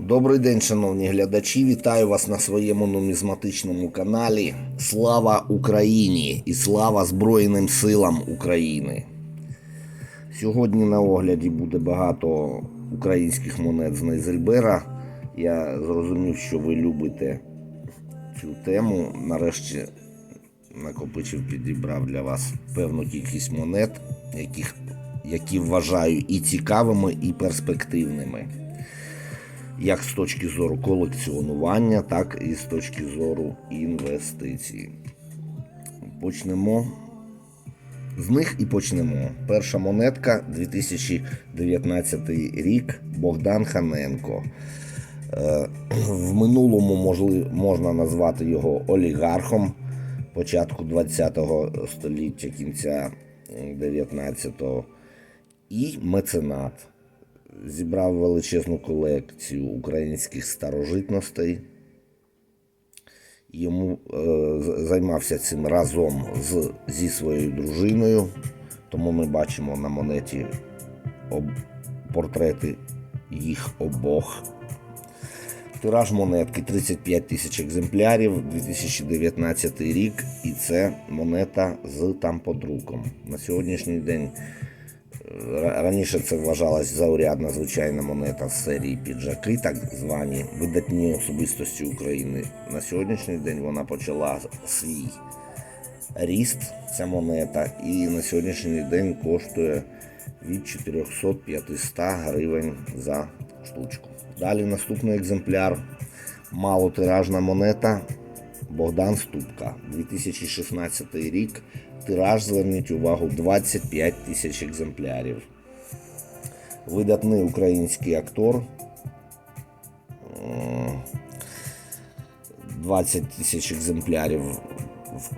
Добрий день, шановні глядачі. Вітаю вас на своєму нумізматичному каналі. Слава Україні і слава Збройним силам України. Сьогодні на огляді буде багато українських монет з Нейзельбера. Я зрозумів, що ви любите цю тему. Нарешті накопичив, підібрав для вас певну кількість монет, яких, які вважаю і цікавими, і перспективними як з точки зору колекціонування, так і з точки зору інвестицій. Почнемо з них і почнемо. Перша монетка 2019 рік Богдан Ханенко. Е, В минулому можли, можна назвати його олігархом початку 20-го століття, кінця 19-го, і меценат зібрав величезну колекцію українських старожитностей. Йому е, займався цим разом з, зі своєю дружиною. Тому ми бачимо на монеті об, портрети їх обох. Тираж монетки 35 тисяч екземплярів, 2019 рік, і це монета з тамподруком. На сьогоднішній день Раніше це вважалась заурядна звичайна монета з серії піджаки, так звані видатні особистості України. На сьогоднішній день вона почала свій ріст, ця монета, і на сьогоднішній день коштує від 400-500 гривень за штучку. Далі наступний екземпляр малотиражна монета Богдан Ступка, 2016 рік. Тираж, зверніть увагу, 25 тисяч екземплярів. Видатний український актор. 20 тисяч екземплярів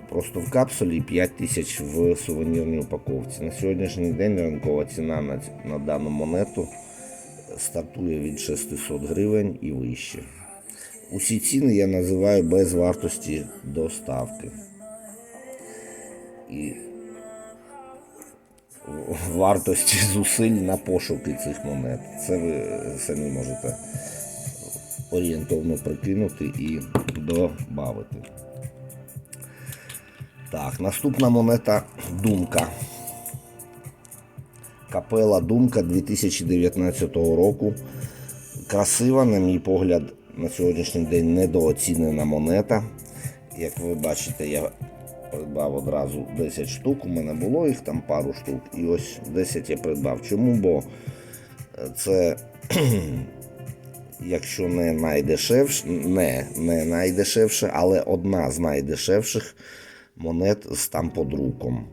просто в капсулі і 5 тисяч в сувенірній упаковці. На сьогоднішній день ринкова ціна на, на дану монету стартує від 600 гривень і вище. Усі ціни я називаю без вартості доставки. І вартості зусиль на пошуки цих монет. Це ви самі можете орієнтовно прикинути і додати. Так, наступна монета Думка. Капела Думка 2019 року. Красива, на мій погляд, на сьогоднішній день недооцінена монета. Як ви бачите, я придбав одразу 10 штук. У мене було їх там пару штук. І ось 10 я придбав. Чому? Бо е, це, якщо не найдешевше, не, не найдешевше, але одна з найдешевших монет з тамподруком.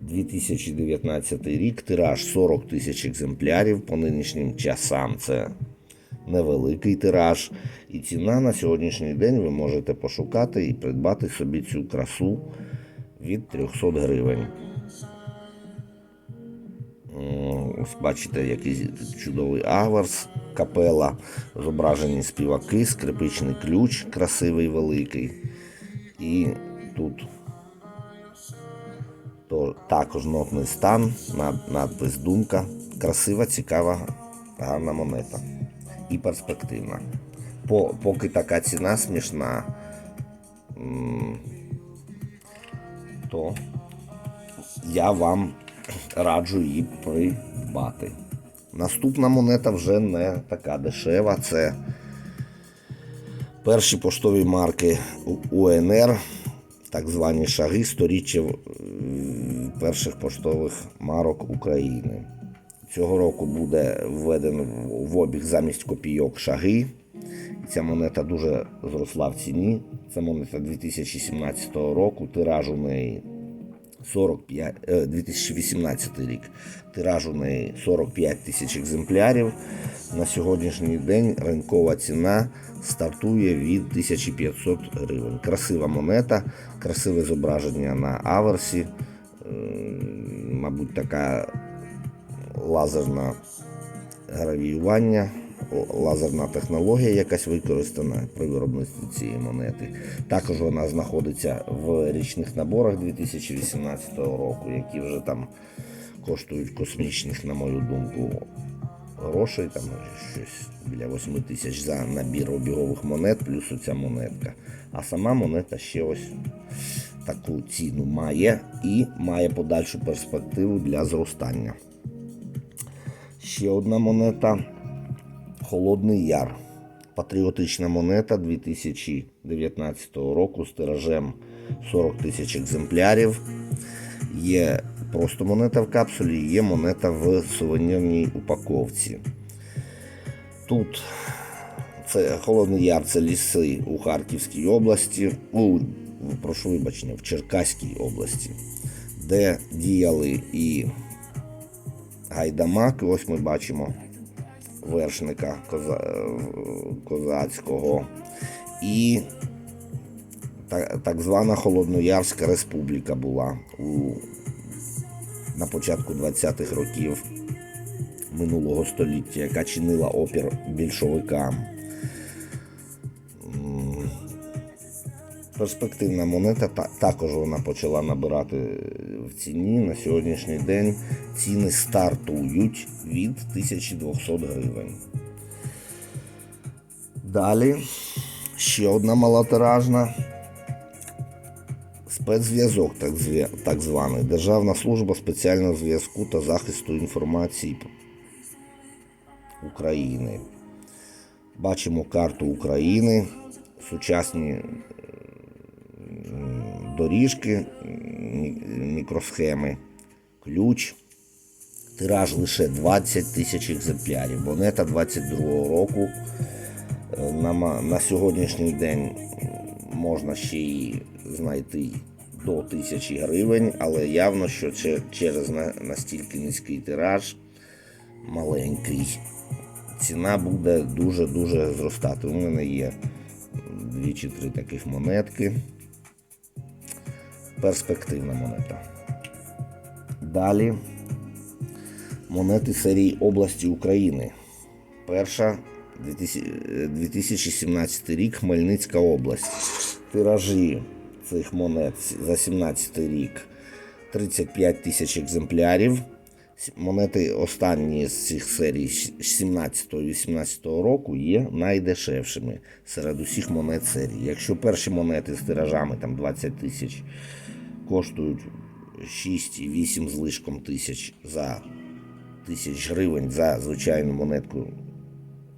2019 рік, тираж 40 тисяч екземплярів по нинішнім часам. Це невеликий тираж. І ціна на сьогоднішній день ви можете пошукати і придбати собі цю красу від 300 гривень. Ось бачите, який чудовий аверс, капела, зображені співаки, скрипичний ключ, красивий великий. І тут то також нотний стан, надпис Думка. Красива, цікава, гарна монета. І перспективна. По, поки така ціна смішна, то я вам раджу її придбати. Наступна монета вже не така дешева. Це перші поштові марки УНР, так звані шаги сторіччя перших поштових марок України. Цього року буде введено в- обіг замість копійок шаги. Ця монета дуже зросла в ціні. Це монета 2017 року. Тираж у неї 45, е, 2018 рік. Тираж у неї 45 тисяч екземплярів. На сьогоднішній день ринкова ціна стартує від 1500 гривень. Красива монета, красиве зображення на аверсі. Е, Мабуть, така лазерна гравіювання, лазерна технологія якась використана при виробництві цієї монети. Також вона знаходиться в річних наборах 2018 року, які вже там коштують космічних, на мою думку, грошей, там щось біля 8 тисяч за набір обігових монет, плюс оця монетка. А сама монета ще ось таку ціну має і має подальшу перспективу для зростання. Ще одна монета Холодний Яр. Патріотична монета 2019 року з тиражем 40 тисяч екземплярів. Є просто монета в капсулі, є монета в сувенірній упаковці. Тут це Холодний Яр, це ліси у Харківській області, у, прошу вибачення, в Черкаській області, де діяли і гайдамаки. Ось ми бачимо вершника коза, козацького. І так звана Холодноярська республіка була у, на початку 20-х років минулого століття, яка чинила опір більшовикам. Перспективна монета також вона почала набирати в ціні. На сьогоднішній день ціни стартують від 1200 гривень. Далі ще одна малотиражна. Спецзв'язок, так, званий, Державна служба спеціального зв'язку та захисту інформації України. Бачимо карту України, сучасні м, доріжки, мікросхеми, ключ. Тираж лише 20 тисяч екземплярів. Монета 22-го року. Е, На, на сьогоднішній день можна ще її знайти до тисячі гривень, але явно, що через настільки низький тираж, маленький, ціна буде дуже-дуже зростати. У мене є дві чи три таких монетки. Перспективна монета. Далі монети серії області України. Перша 2000 е, 2017 рік Хмельницька область. Тиражі цих монет за 17 рік 35 тисяч екземплярів. Монети останні з цих серій 17-18 року є найдешевшими серед усіх монет серії. Якщо перші монети з тиражами там 20 тисяч коштують 6,8 з лишком тисяч за тисяч гривень за звичайну монетку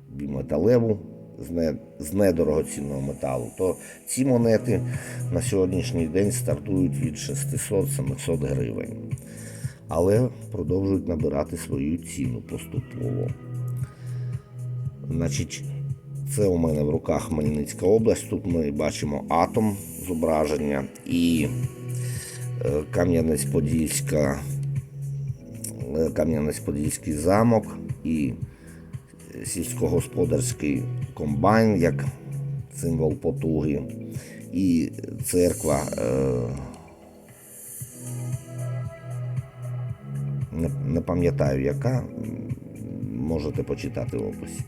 біметалеву з недорогоцінного металу, то ці монети на сьогоднішній день стартують від 600-700 гривень. Але продовжують набирати свою ціну поступово. Значить, це у мене в руках Хмельницька область. Тут ми бачимо атом зображення і е, Кам'янець-Подільська, е, Кам'янець-Подільський замок і сільськогосподарський комбайн як символ потуги, і церква. Не, не пам'ятаю яка, можете почитати в описі.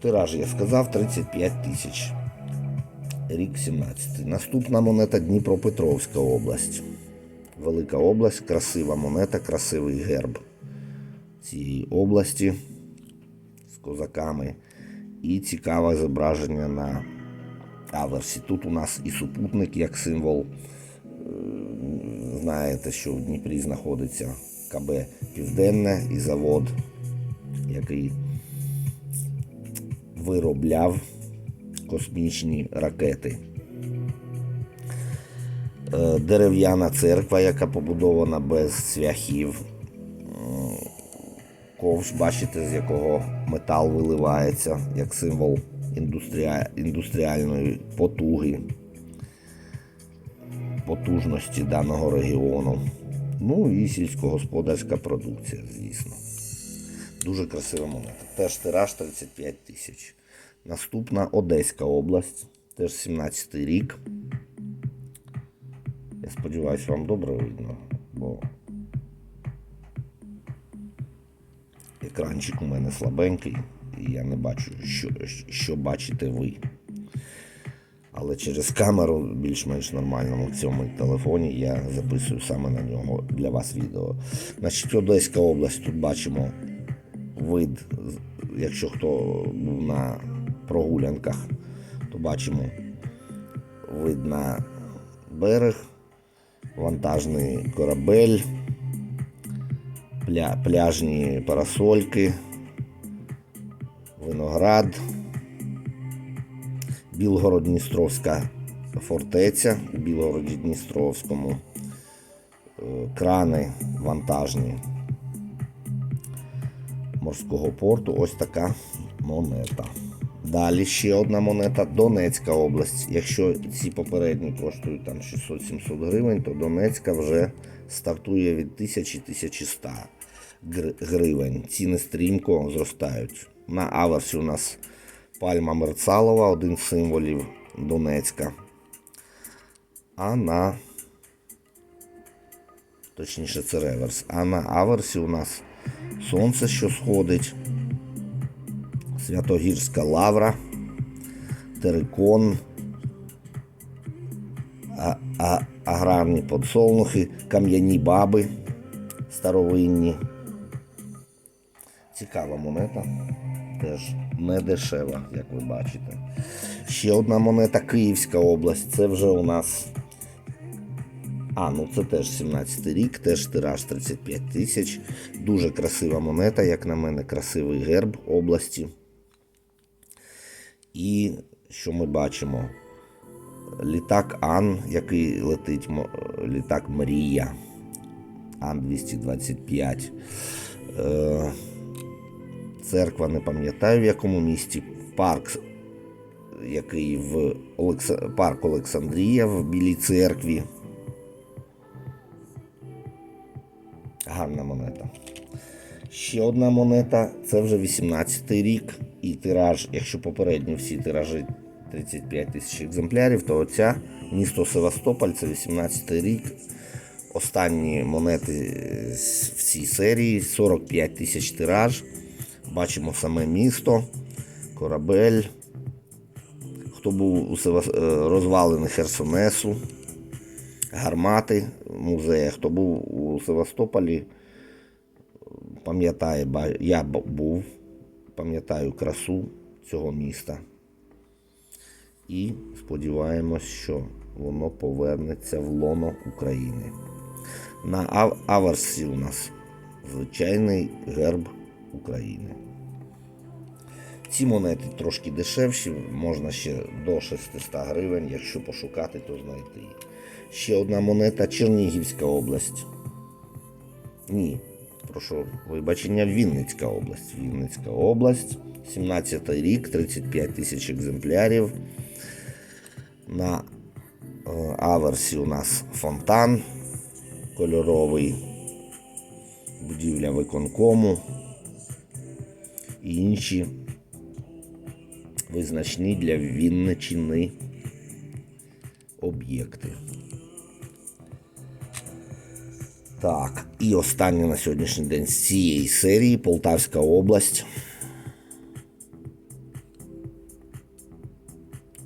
Тираж, я сказав, 35 тисяч. Рік 17. Наступна монета Дніпропетровська область. Велика область, красива монета, красивий герб цієї області з козаками. І цікаве зображення на аверсі. Тут у нас і супутник як символ. Знаєте, що в Дніпрі знаходиться КБ Південне і завод, який виробляв космічні ракети. Е, Дерев'яна церква, яка побудована без цвяхів. М, Ковш, бачите, з якого метал виливається, як символ індустріальної потуги, потужності даного регіону. Ну і сільськогосподарська продукція, звісно. Дуже красива монета. Теж тираж 35 тисяч. Наступна Одеська область, теж 17 рік. Я сподіваюся, вам добре видно, бо екранчик у мене слабенький, і я не бачу, що, що бачите ви. Але через камеру більш-менш нормальному в цьому телефоні я записую саме на нього для вас відео. Значить, Одеська область тут бачимо вид, якщо хто був на прогулянках, то бачимо вид на берег, вантажний корабель, пля, пляжні парасольки, виноград, Білгород-Дністровська фортеця у Білгороді-Дністровському, е, крани вантажні морського порту. Ось така монета. Далі ще одна монета Донецька область. Якщо ці попередні коштують там 600-700 гривень, то Донецька вже стартує від 1000-1100 гривень. Ціни стрімко зростають. На аверсі у нас пальма Мерцалова, один з символів Донецька. А на точніше це реверс. А на аверсі у нас сонце, що сходить, Святогірська лавра, терикон, а, а, аграрні подсолнухи, кам'яні баби старовинні. Цікава монета, теж не дешева, як ви бачите. Ще одна монета Київська область. Це вже у нас а, ну це теж 17 рік, теж тираж 35 тисяч. Дуже красива монета, як на мене, красивий герб області. І що ми бачимо? Літак Ан, який летить, літак Мрія. Ан-225. Церква не пам'ятаю в якому місті. Парк, який в Олекс... парк Олександрія в Білій церкві. Гарна монета. Ще одна монета, це вже 18-й рік. І тираж, якщо попередні всі тиражі 35 тисяч екземплярів, то оця місто Севастополь, це 18-й рік. Останні монети в цій серії 45 тисяч тираж. Бачимо саме місто, корабель. Хто був у е, розвалини Херсонесу, гармати музея. Хто був у Севастополі, пам'ятає, я був, пам'ятаю красу цього міста. І сподіваємось, що воно повернеться в лоно України. На аверсі у нас звичайний герб України. Ці монети трошки дешевші, можна ще до 600 гривень, якщо пошукати, то знайти. Ще одна монета Чернігівська область. Ні, прошу вибачення, Вінницька область. Вінницька область, 17 рік, 35 тисяч екземплярів. На е, аверсі у нас фонтан кольоровий, будівля виконкому інші визначні для Вінничини об'єкти. Так, і останнє на сьогоднішній день з цієї серії Полтавська область.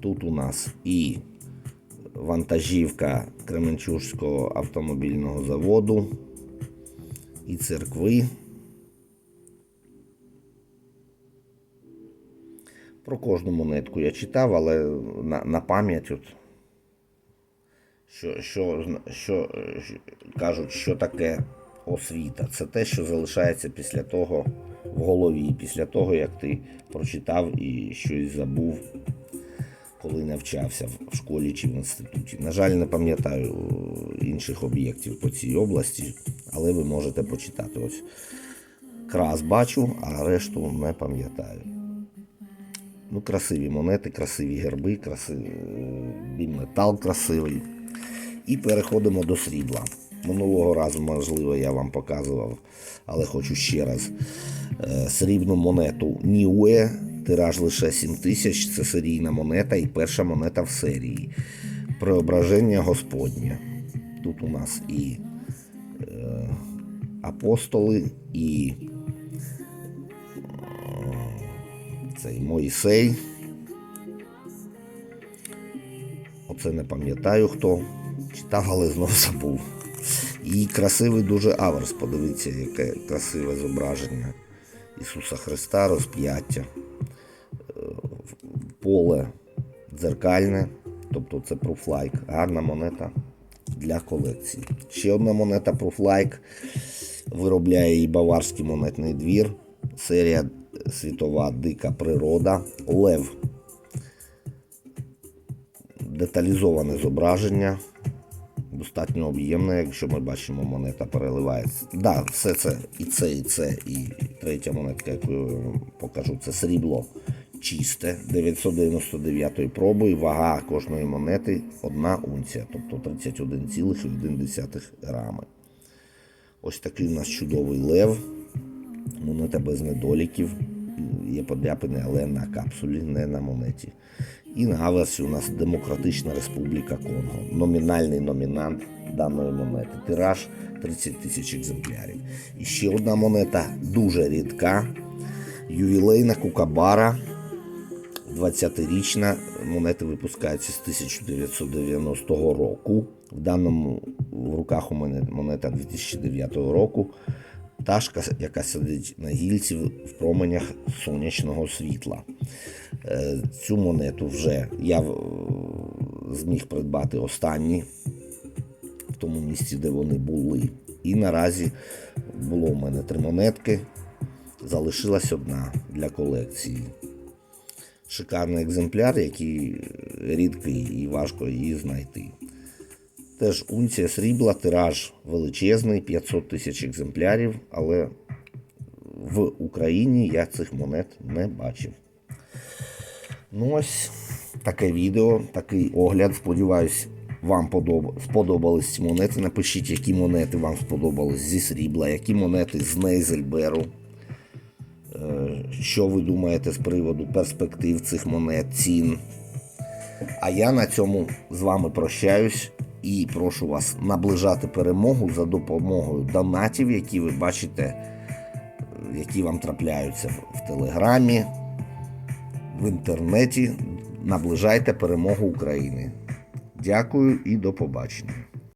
Тут у нас і вантажівка Кременчужського автомобільного заводу, і церкви. Про кожну монетку я читав, але на, на пам'ять от, що, що, що, що кажуть, що таке освіта. Це те, що залишається після того в голові, після того, як ти прочитав і щось забув, коли навчався в школі чи в інституті. На жаль, не пам'ятаю е, інших об'єктів по цій області, але ви можете почитати. Ось крас бачу, а решту не пам'ятаю. Ну, красиві монети, красиві герби, красивий метал красивий. І переходимо до срібла. Минулого разу, можливо, я вам показував, але хочу ще раз. Е, Срібну монету Ніуе, тираж лише 7 тисяч, це серійна монета і перша монета в серії. Преображення Господнє. Тут у нас і е, апостоли, і цей Моїсей. Оце не пам'ятаю хто. Читав, але знов забув. І красивий дуже аверс. Подивіться, яке красиве зображення. Ісуса Христа, розп'яття. Е, Поле дзеркальне, тобто це пруфлайк, гарна монета для колекції. Ще одна монета пруфлайк виробляє її баварський монетний двір. Серія світова дика природа. Лев. Деталізоване зображення. Достатньо об'ємне, якщо ми бачимо, монета переливається. Так, да, все це і це, і це, і третя монетка, яку я покажу, це срібло чисте 999 проби, вага кожної монети 1 унція, тобто 31,1 грами. Ось такий у нас чудовий лев. Монета без недоліків. Є подряпини, але на капсулі, не на монеті. І на аверсі у нас Демократична Республіка Конго. Номінальний номінант даної монети. Тираж 30 тисяч екземплярів. І ще одна монета дуже рідка. Ювілейна Кукабара. 20-річна монети випускаються з 1990 року. В даному в руках у мене монета 2009 року. Пташка, яка сидить на гільці в променях сонячного світла. Е, Цю монету вже я е, зміг придбати останні в тому місці, де вони були. І наразі було у мене три монетки. Залишилась одна для колекції шикарний екземпляр, який рідкий і важко її знайти. Теж унція срібла, тираж величезний, 500 тисяч екземплярів, але в Україні я цих монет не бачив. Ну ось таке відео, такий огляд. Сподіваюсь, вам подоб... сподобались ці монети. Напишіть, які монети вам сподобались зі срібла, які монети з Нейзельберу. Е, Що ви думаєте з приводу перспектив цих монет, цін? А я на цьому з вами прощаюсь і прошу вас наближати перемогу за допомогою донатів, які ви бачите, е, які вам трапляються в- в Телеграмі, в інтернеті. Наближайте перемогу України. Дякую і до побачення.